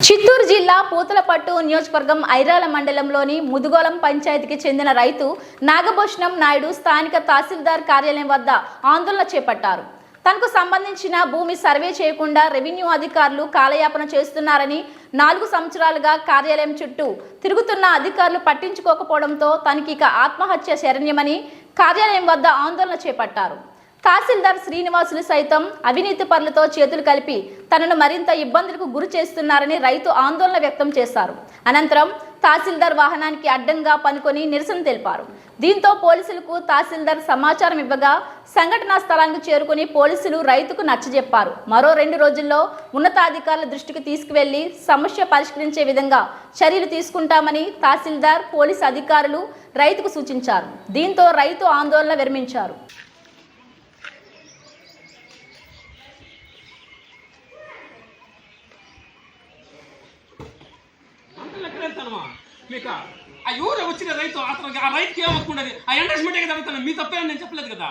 చిత్తూరు జిల్లా పూతలపట్టు నియోజకవర్గం ఐరాల మండలంలోని ముదుగోళం పంచాయతీకి చెందిన రైతు నాగభూషణం నాయుడు స్థానిక తహసీల్దార్ కార్యాలయం వద్ద ఆందోళన చేపట్టారు. తనకు సంబంధించిన భూమి సర్వే చేయకుండా రెవెన్యూ అధికారులు కాలయాపన చేస్తున్నారని నాలుగు సంవత్సరాలుగా కార్యాలయం చుట్టూ తిరుగుతున్న అధికారులు పట్టించుకోకపోవడంతో తనకి ఇక ఆత్మహత్య శరణ్యమని కార్యాలయం వద్ద ఆందోళన చేపట్టారు. తహసీల్దార్ శ్రీనివాసులు సైతం అవినీతి పనులతో చేతులు కలిపి తనను మరింత ఇబ్బందులకు గురి చేస్తున్నారని రైతు ఆందోళన వ్యక్తం చేశారు. అనంతరం తహసీల్దార్ వాహనానికి అడ్డంగా పనుకొని నిరసన తెలిపారు. దీంతో పోలీసులకు తహసీల్దార్ సమాచారం ఇవ్వగా సంఘటనా స్థలానికి చేరుకుని పోలీసులు రైతుకు నచ్చజెప్పారు. మరో రెండు రోజుల్లో ఉన్నతాధికారుల దృష్టికి తీసుకువెళ్ళి సమస్య పరిష్కరించే విధంగా చర్యలు తీసుకుంటామని తహసీల్దార్ పోలీసు అధికారులు రైతుకు సూచించారు. దీంతో రైతు ఆందోళన విరమించారు. మీకు ఆ ఎవరు వచ్చిన రైతు అతను ఆ రైతుకి ఏం ఉండదు ఆ ఎండర్స్మెంటే కదా అడుగుతాను మీ తప్పే అని నేను చెప్పలేదు కదా.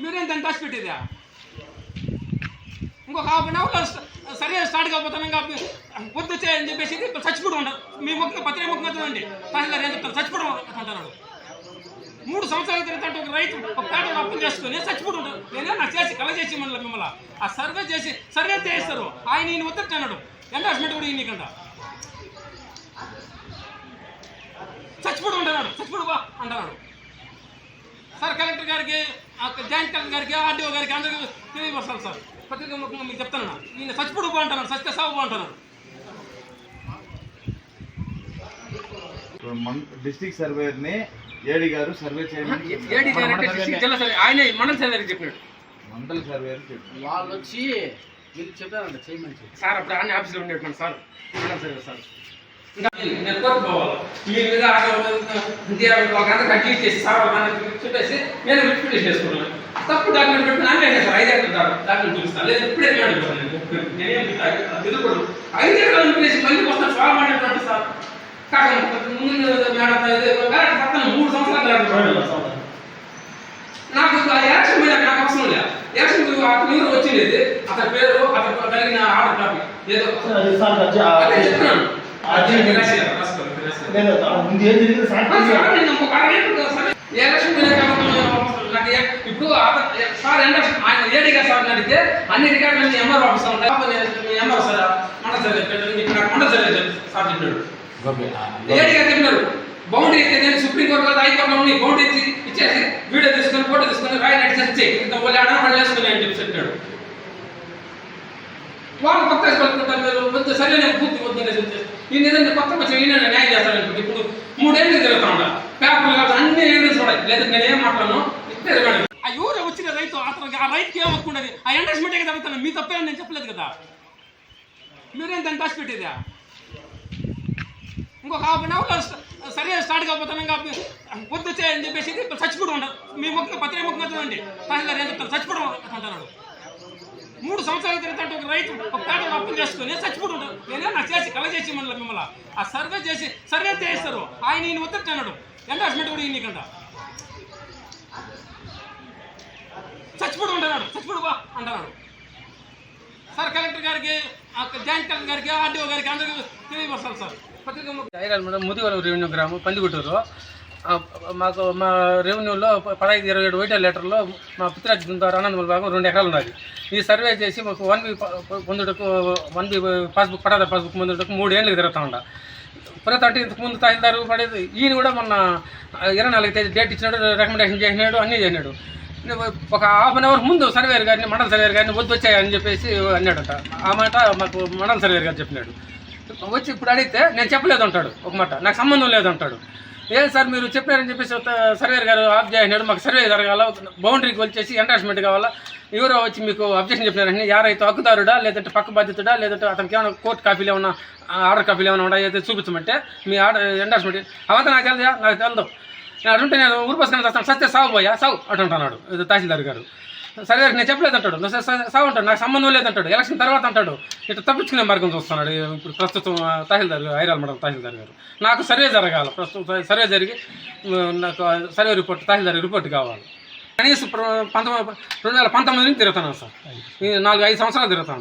మీరేం దాన్ని దాచి పెట్టేదా? ఇంకొక హాఫ్ అన్ అవర్లో సరే స్టార్ట్ కాకపోతాను ఇంకా పొద్దు వచ్చాయని చెప్పేసి చచ్చిపోవడం ఉండదు మీ ముఖ్యంగా పత్రిక ముఖ్యంగా చూడండి. తహసీల్దార్ ఏం చెప్తారు? చచ్చిపోవడం అంటున్నాడు మూడు సంవత్సరాల క్రితం ఒక రైతు ఒక పేట అప్పులు చేసుకుని చచ్చిపోవడం ఉంటాడు నేనే నాకు చేసి కల చేసి మిమ్మల్ని మిమ్మల్ని. ఆ సర్వే చేసి సర్వే చేస్తారు. ఆయన ఈయన వద్దట్టు అన్నాడు. ఎండాస్మెంట్ కూడా ఈయనకంట. చచ్చిపోడు ఉంటున్నాడు చచ్చిపోడు బా అంటున్నాడు. సార్ కలెక్టర్ గారికి ఆ జాయింట్ కలెక్టర్ గారికి ఆర్డీఓ గారికి అందరికీ తెలియపరుస్తాను సార్. పత్రిక ముఖ్యంగా మీకు చెప్తాను ఈయన చచ్చిపోడు బా అంటున్నాడు సత్య సాగు బా అంటున్నాడు. డిస్ట్రిక్ట్ సర్వేయర్ని ఏడి గారు సర్వే చేయమని ఏడీ డిస్ట్రిక్ట్ జిల్లా సర్వే ఆయన మండల సర్వే చెప్పినాడు. మండల సర్వేయర్ చెప్పారు. వాళ్ళు వచ్చి మీరు చెప్పారంట చేయమని చెప్పి. సార్ అప్పుడు అన్ని ఆఫీసులో ఉండేటువంటి సార్ మండల సర్వే సార్. నేను కోరుకోవాలి మీ మీద కట్టి చేసి సార్ చెప్పేసి నేను చేసుకున్నాను. తప్పు డాక్యుమెంట్ పెట్టి నాన్న అయినా సార్ ఐదు ఎకరాలు డాక్యుమెంట్ చూపిస్తాను. లేదు ఇప్పుడే నేను అడుగుతాను నేను. నేనేం ఐదు ఎకరాలు నింపేసి మళ్ళీ వస్తాను. చాలా మాట్లాడుతున్నాను సార్. కాక ముందు మేడం మూడు సంవత్సరాలు. నాకు ఆ ఎలక్షన్ మీద నాకు అవసరం లేదు. అతను ఎవరు వచ్చింది. అతని పేరు అతను కలిగిన ఆర్డర్ కాపీ ఏదో చెప్తున్నాను. అదే. ముందు ఏం జరిగింది ఇప్పుడు సార్ ఎండక్షన్ ఆయన ఏడిగా సార్ అడిగితే అన్ని రికార్డులు మీ ఎంఆర్ ఆఫీస్ ఉంటాయి మీ ఎంఆర్ సార్ మండల సార్ చెప్పాడు ఇక్కడ నాకు మండల సార్ చెప్పాడు, సార్ చెప్పాడు. ఏడిగా చెప్పినారు? బౌండరీ అయితే నేను సుప్రీంకోర్టు కదా హైకోర్టులో ఉండి బౌండరీ ఇచ్చి ఇచ్చేసి వీడియో తీసుకొని ఫోటో తీసుకొని రాయి నడిచి ఇంత వాళ్ళు ఆడ పని చేసుకుని అని చెప్పి చెప్పాడు వాళ్ళు కొత్త పడుతుంటారు మీరు వద్దు సరే నేను పూర్తి వద్దు అనేసి వచ్చేసి ఈ నిజంగా కొత్త కొంచెం ఈయన న్యాయం చేస్తాను ఇప్పుడు మూడేళ్ళు తిరుగుతా ఉంటా పేపర్లు కాదు అన్ని ఎవిడెన్స్ ఉన్నాయి. లేదా నేను ఏం మాట్లాడను? ఇస్తే ఆ ఎవరు వచ్చిన రైతు అతను ఆ రైతుకి ఏం హక్కు ఆ ఎండర్స్మెంటే కదా అడుగుతాను. మీ తప్పే నేను చెప్పలేదు కదా. మీరేం దాన్ని దాచి పెట్టేదా? ఇంకొక హాఫ్ అన్ అవర్లో సరే స్టార్ట్ కాకపోతాను ఇంకా పొద్దు వచ్చాయని చెప్పేసి చచ్చిపోవడం ఉండదు మీ ముఖ్యంగా పత్రిక ముఖ్యంగా చూడండి. తహసీల్దార్ ఏం చెప్తారు? చచ్చిపోవడం అంటున్నాడు మూడు సంవత్సరాల క్రితం ఒక రైతు ఒక పేట అప్పులు చేసుకుని చచ్చిపోవడం ఉంటాడు నేనే నాకు చేసి కల చేసి మిమ్మల్ని మిమ్మల్ని. ఆ సర్వే చేసి సర్వే చేస్తారు. ఆయన ఈయన వద్దట్టు అన్నాడు ఎండాస్మెంట్ కూడా ఈయనకంట చచ్చిపోవడం అంటున్నాడు. చచ్చిపోడు బా అంటున్నాడు. సార్ కలెక్టర్ గారికి ఆ జాయింట్ కలెక్టర్ గారికి ఆర్డీఓ గారికి అందరికీ తెలియపరచాలి సార్. పత్రిక ముఖ్య రెవెన్యూ గ్రామం పందిగుట్టూరు. మాకు మా రెవెన్యూలో పదహైదు ఇరవై ఏడు వైటల్ లీటర్లో మా పిత్రాజి ద్వారా ఆనందమూల భాగం రెండు ఎకరాలు ఉన్నది. ఈ సర్వే చేసి మాకు వన్ బి పొందుటకు వన్ బి పాస్బుక్ పడాద పాస్బుక్ పొందుటకు మూడు ఏళ్ళకి తిరుగుతా ఉండ. ప్రతి అంటే ఇంతకు ముందు తహసీల్దారు పడేది. ఈయన కూడా మొన్న ఇరవై నాలుగు తేదీ డేట్ ఇచ్చినాడు రికమెండేషన్ చేసినాడు అన్నీ చేసినాడు. ఒక హాఫ్ అన్ అవర్ ముందు సర్వేర్ గారిని మండల సర్వేర్ గారిని వద్దు వచ్చాయని చెప్పేసి అన్నాడట. ఆ మాట మాకు మండల సర్వేర్ గారు చెప్పినాడు. వచ్చి ఇప్పుడు అడిగితే నేను చెప్పలేదు అంటాడు ఒక మాట. నాకు సంబంధం లేదు అంటాడు. ఏం సార్ మీరు చెప్పారని చెప్పేసి సర్వేర్ గారు ఆఫ్ చేసినాడు. మాకు సర్వే జరగాల బౌండరీకి వచ్చేసి ఎంటాచ్మెంట్ కావాలా. ఎవరో వచ్చి మీకు అబ్జెక్షన్ చెప్పినారని యారైతే హక్కుదారుడా లేదంటే పక్క బాధ్యతుడా లేదంటే అతనికి ఏమైనా కోర్టు కాపీలు ఏమైనా ఆర్డర్ కాపీలు ఏమైనా ఉన్నాయో అయితే చూపించమంటే మీ ఆర్డర్ ఎండార్స్మెంట్ అవంతా నాకు తెలియదా నాకు తెలుదు నేను అటుంటే నేను ఊరిపోసుకొని సత్య సాగు పోయా? సాగు అంటుంటున్నాడు ఇది తహసీల్దార్ గారు. సరే నేను చెప్పలేదు అంటాడు. నువ్వు సాగు అంటాడు. నాకు సంబంధం లేదంటాడు ఎలక్షన్ తర్వాత అంటాడు. ఇట్లా తప్పించుకునే మార్గం చూస్తున్నాడు. ఇప్పుడు ప్రస్తుతం తహసీల్దార్ గారు ఐరాల మేడం తహసీల్దార్ గారు. నాకు సర్వే జరగాలి. ప్రస్తుతం సర్వే జరిగి నాకు సర్వే రిపోర్ట్ తహసీల్దార్ రిపోర్ట్ కావాలి. కనీసం పంతొమ్మిది రెండు వేల పంతొమ్మిది నుంచి తిరుగుతున్నాను సార్. నాలుగు ఐదు సంవత్సరాలు తిరుగుతా